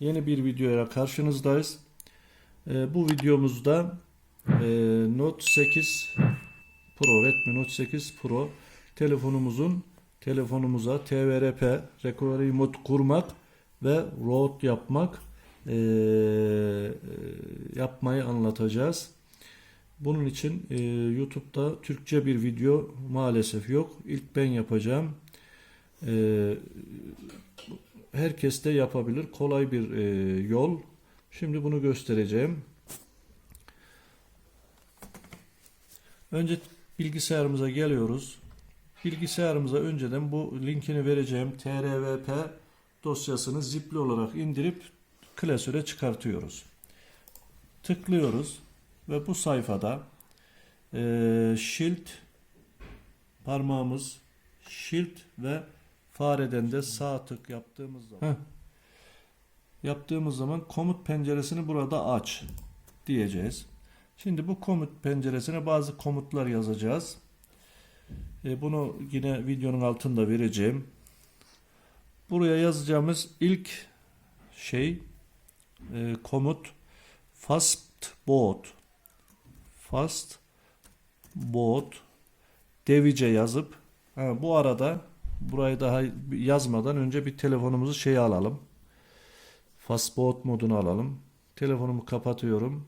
Yeni bir videoya karşınızdayız. Ee, bu videomuzda e, Note 8 Pro, Redmi Note 8 Pro telefonumuzun telefonumuza TVRP, Recovery Mode kurmak ve root yapmak e, e, yapmayı anlatacağız. Bunun için e, YouTube'da Türkçe bir video maalesef yok. İlk ben yapacağım. E, herkes de yapabilir. Kolay bir e, yol. Şimdi bunu göstereceğim. Önce bilgisayarımıza geliyoruz. Bilgisayarımıza önceden bu linkini vereceğim trvp dosyasını zipli olarak indirip klasöre çıkartıyoruz. Tıklıyoruz ve bu sayfada e, Shield parmağımız Shield ve fareden de sağ tık yaptığımız zaman Heh. yaptığımız zaman komut penceresini burada aç diyeceğiz. Şimdi bu komut penceresine bazı komutlar yazacağız. E, bunu yine videonun altında vereceğim. Buraya yazacağımız ilk şey e, komut fast boot device yazıp ha, bu arada burayı daha yazmadan önce bir telefonumuzu şey alalım. Fast boot modunu alalım. Telefonumu kapatıyorum.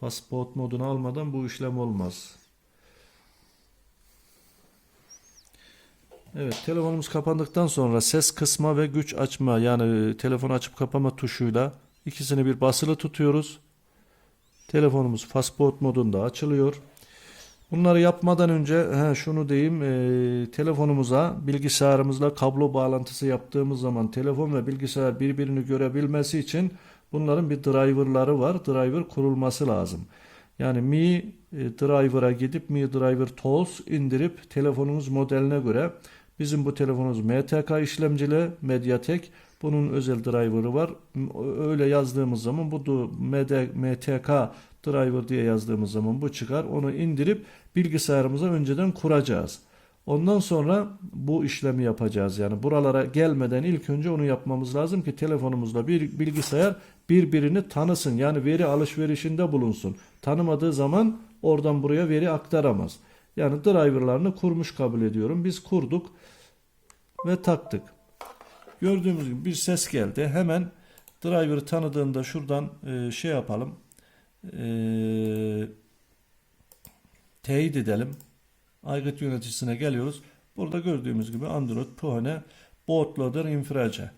Fast boot modunu almadan bu işlem olmaz. Evet, telefonumuz kapandıktan sonra ses kısma ve güç açma yani telefonu açıp kapama tuşuyla ikisini bir basılı tutuyoruz. Telefonumuz fastboot modunda açılıyor. Bunları yapmadan önce he, şunu diyeyim e, telefonumuza bilgisayarımızla kablo bağlantısı yaptığımız zaman telefon ve bilgisayar birbirini görebilmesi için bunların bir driverları var. Driver kurulması lazım. Yani Mi e, Driver'a gidip Mi Driver Tools indirip telefonunuz modeline göre bizim bu telefonumuz MTK işlemcili Mediatek bunun özel driver'ı var. Öyle yazdığımız zaman bu MTK driver diye yazdığımız zaman bu çıkar. Onu indirip bilgisayarımıza önceden kuracağız. Ondan sonra bu işlemi yapacağız. Yani buralara gelmeden ilk önce onu yapmamız lazım ki telefonumuzla bir bilgisayar birbirini tanısın. Yani veri alışverişinde bulunsun. Tanımadığı zaman oradan buraya veri aktaramaz. Yani driverlarını kurmuş kabul ediyorum. Biz kurduk ve taktık. Gördüğümüz gibi bir ses geldi. Hemen driver'ı tanıdığında şuradan e, şey yapalım. E, teyit edelim. Aygıt yöneticisine geliyoruz. Burada gördüğümüz gibi Android Pone Bootloader Infrage.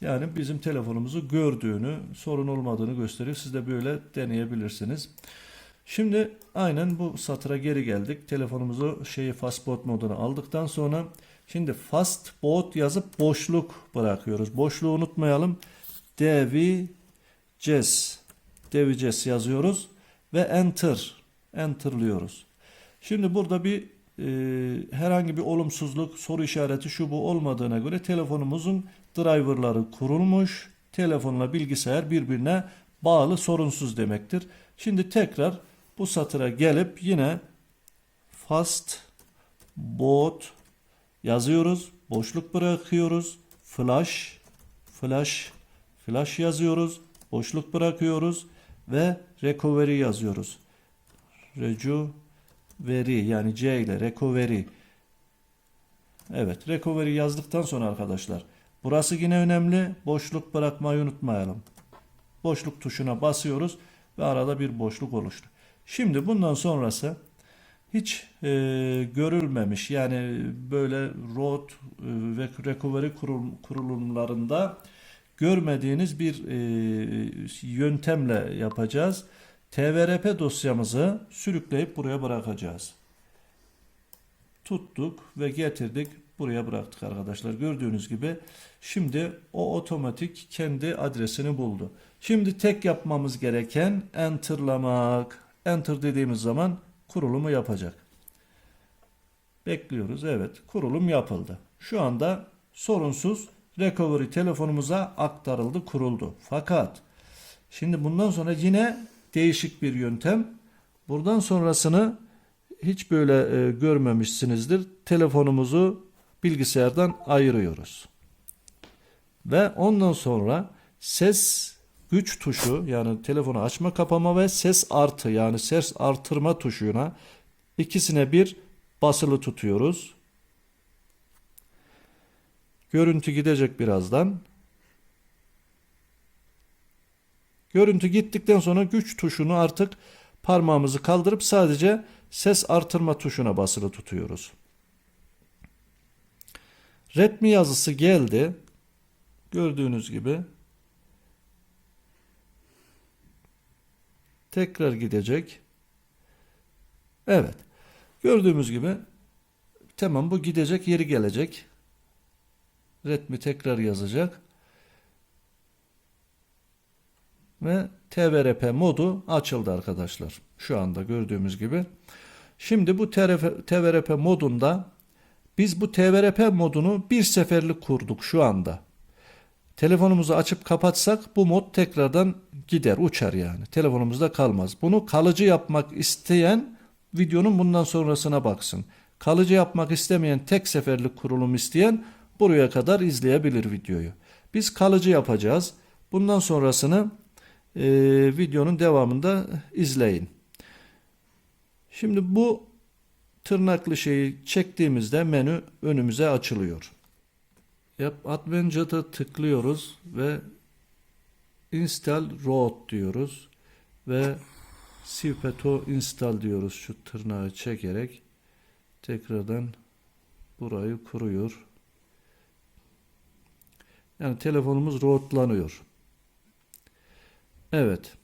Yani bizim telefonumuzu gördüğünü, sorun olmadığını gösteriyor. Siz de böyle deneyebilirsiniz. Şimdi aynen bu satıra geri geldik. Telefonumuzu şeyi fastboot moduna aldıktan sonra şimdi fastboot yazıp boşluk bırakıyoruz. Boşluğu unutmayalım. Devicez devicez yazıyoruz ve enter enterlıyoruz. Şimdi burada bir e, herhangi bir olumsuzluk, soru işareti şu bu olmadığına göre telefonumuzun driverları kurulmuş. Telefonla bilgisayar birbirine bağlı sorunsuz demektir. Şimdi tekrar bu satıra gelip yine fast boot yazıyoruz. Boşluk bırakıyoruz. Flash flash flash yazıyoruz. Boşluk bırakıyoruz ve recovery yazıyoruz. Recovery yani C ile recovery. Evet, recovery yazdıktan sonra arkadaşlar burası yine önemli. Boşluk bırakmayı unutmayalım. Boşluk tuşuna basıyoruz ve arada bir boşluk oluştu. Şimdi bundan sonrası hiç e, görülmemiş yani böyle road e, ve recovery kurul, kurulumlarında görmediğiniz bir e, yöntemle yapacağız. TVRP dosyamızı sürükleyip buraya bırakacağız. Tuttuk ve getirdik buraya bıraktık arkadaşlar. Gördüğünüz gibi şimdi o otomatik kendi adresini buldu. Şimdi tek yapmamız gereken enterlamak. Enter dediğimiz zaman kurulumu yapacak. Bekliyoruz. Evet kurulum yapıldı. Şu anda sorunsuz recovery telefonumuza aktarıldı, kuruldu. Fakat şimdi bundan sonra yine değişik bir yöntem. Buradan sonrasını hiç böyle e, görmemişsinizdir. Telefonumuzu bilgisayardan ayırıyoruz. Ve ondan sonra ses güç tuşu yani telefonu açma kapama ve ses artı yani ses artırma tuşuna ikisine bir basılı tutuyoruz. Görüntü gidecek birazdan. Görüntü gittikten sonra güç tuşunu artık parmağımızı kaldırıp sadece ses artırma tuşuna basılı tutuyoruz. Redmi yazısı geldi. Gördüğünüz gibi tekrar gidecek. Evet. Gördüğümüz gibi tamam bu gidecek yeri gelecek. Redmi tekrar yazacak. Ve TVRP modu açıldı arkadaşlar. Şu anda gördüğümüz gibi. Şimdi bu TVRP modunda biz bu TVRP modunu bir seferlik kurduk şu anda. Telefonumuzu açıp kapatsak bu mod tekrardan gider, uçar yani. Telefonumuzda kalmaz. Bunu kalıcı yapmak isteyen videonun bundan sonrasına baksın. Kalıcı yapmak istemeyen tek seferlik kurulum isteyen buraya kadar izleyebilir videoyu. Biz kalıcı yapacağız. Bundan sonrasını e, videonun devamında izleyin. Şimdi bu tırnaklı şeyi çektiğimizde menü önümüze açılıyor. Yap Adventure'a tıklıyoruz ve install root diyoruz ve Sivpeto install diyoruz şu tırnağı çekerek tekrardan burayı kuruyor. Yani telefonumuz rootlanıyor. Evet.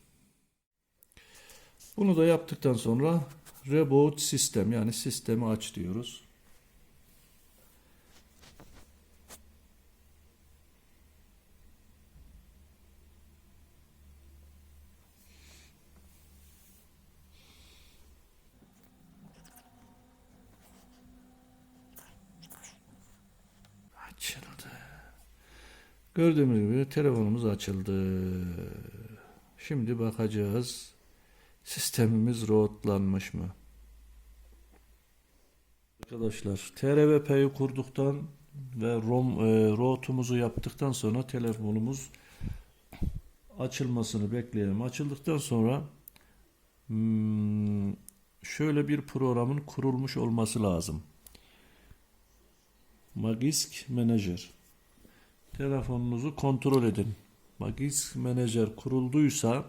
Bunu da yaptıktan sonra reboot sistem yani sistemi aç diyoruz. Açıldı. Gördüğümüz gibi telefonumuz açıldı. Şimdi bakacağız. Sistemimiz rootlanmış mı? Arkadaşlar TRVP'yi kurduktan ve ROM e, rootumuzu yaptıktan sonra telefonumuz açılmasını bekleyelim. Açıldıktan sonra hmm, şöyle bir programın kurulmuş olması lazım. Magisk Manager. Telefonunuzu kontrol edin. Magisk Manager kurulduysa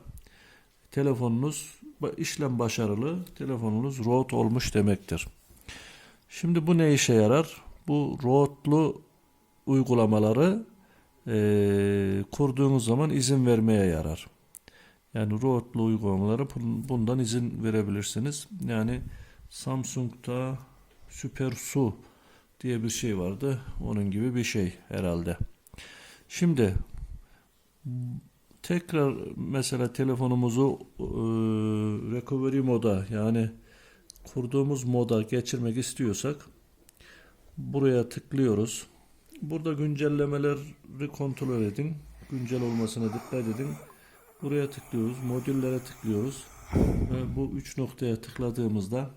telefonunuz işlem başarılı, telefonunuz root olmuş demektir. Şimdi bu ne işe yarar? Bu rootlu uygulamaları e, kurduğunuz zaman izin vermeye yarar. Yani rootlu uygulamaları bundan izin verebilirsiniz. Yani Samsung'da Super Su diye bir şey vardı. Onun gibi bir şey herhalde. Şimdi tekrar mesela telefonumuzu e, recovery moda yani kurduğumuz moda geçirmek istiyorsak buraya tıklıyoruz. Burada güncellemeleri kontrol edin. Güncel olmasına dikkat edin. Buraya tıklıyoruz. Modüllere tıklıyoruz. Ve bu üç noktaya tıkladığımızda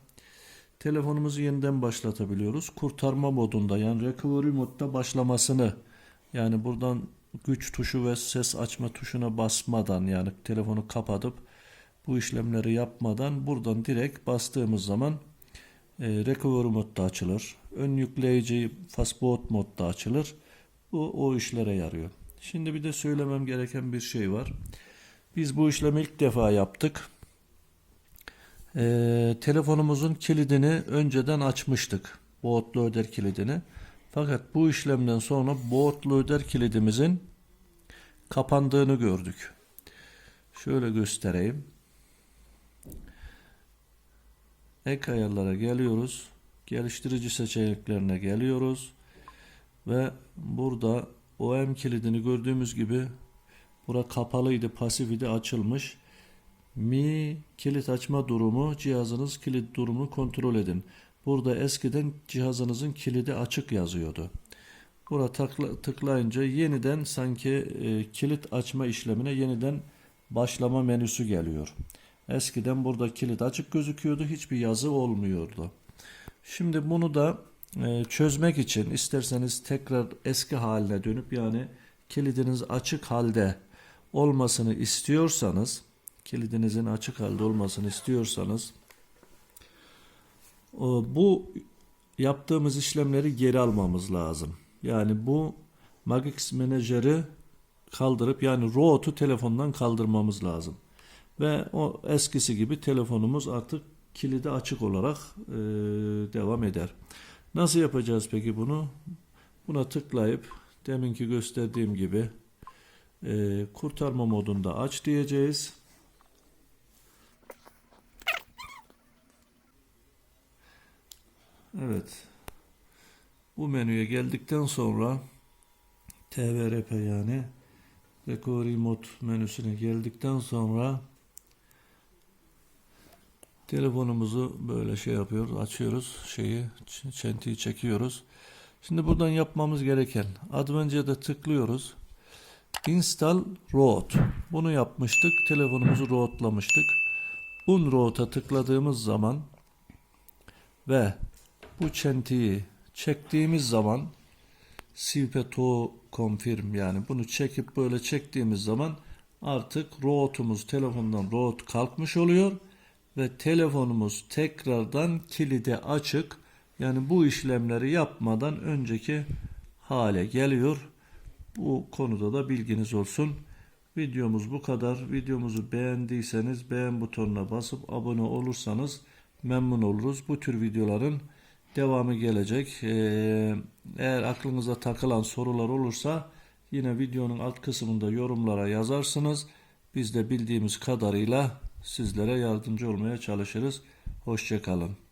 telefonumuzu yeniden başlatabiliyoruz. Kurtarma modunda yani recovery modda başlamasını yani buradan güç tuşu ve ses açma tuşuna basmadan yani telefonu kapatıp bu işlemleri yapmadan buradan direkt bastığımız zaman e, recovery modda açılır. Ön yükleyici fastboot modda açılır. Bu o işlere yarıyor. Şimdi bir de söylemem gereken bir şey var. Biz bu işlemi ilk defa yaptık. E, telefonumuzun kilidini önceden açmıştık. Bootloader kilidini. Fakat bu işlemden sonra bootloader kilidimizin kapandığını gördük. Şöyle göstereyim. Ek ayarlara geliyoruz. Geliştirici seçeneklerine geliyoruz. Ve burada OM kilidini gördüğümüz gibi bura kapalıydı, pasif idi, açılmış. Mi kilit açma durumu, cihazınız kilit durumunu kontrol edin. Burada eskiden cihazınızın kilidi açık yazıyordu. Buna tıkla, tıklayınca yeniden sanki e, kilit açma işlemine yeniden başlama menüsü geliyor. Eskiden burada kilit açık gözüküyordu. Hiçbir yazı olmuyordu. Şimdi bunu da e, çözmek için isterseniz tekrar eski haline dönüp yani kilidiniz açık halde olmasını istiyorsanız, kilidinizin açık halde olmasını istiyorsanız bu yaptığımız işlemleri geri almamız lazım. Yani bu Magix Manager'ı kaldırıp yani root'u telefondan kaldırmamız lazım. Ve o eskisi gibi telefonumuz artık kilidi açık olarak e, devam eder. Nasıl yapacağız peki bunu? Buna tıklayıp deminki gösterdiğim gibi e, kurtarma modunda aç diyeceğiz. Evet. Bu menüye geldikten sonra TVRP yani Recovery Mode menüsüne geldikten sonra telefonumuzu böyle şey yapıyoruz, açıyoruz şeyi, çentiyi çekiyoruz. Şimdi buradan yapmamız gereken Adventure'da tıklıyoruz. Install Root. Bunu yapmıştık. Telefonumuzu rootlamıştık. Unroot'a tıkladığımız zaman ve bu çentiyi çektiğimiz zaman Swipe to confirm yani bunu çekip böyle çektiğimiz zaman artık root'umuz telefondan root kalkmış oluyor ve telefonumuz tekrardan kilide açık yani bu işlemleri yapmadan önceki hale geliyor. Bu konuda da bilginiz olsun. Videomuz bu kadar. Videomuzu beğendiyseniz beğen butonuna basıp abone olursanız memnun oluruz. Bu tür videoların devamı gelecek. Ee, eğer aklınıza takılan sorular olursa yine videonun alt kısmında yorumlara yazarsınız. Biz de bildiğimiz kadarıyla sizlere yardımcı olmaya çalışırız. Hoşçakalın.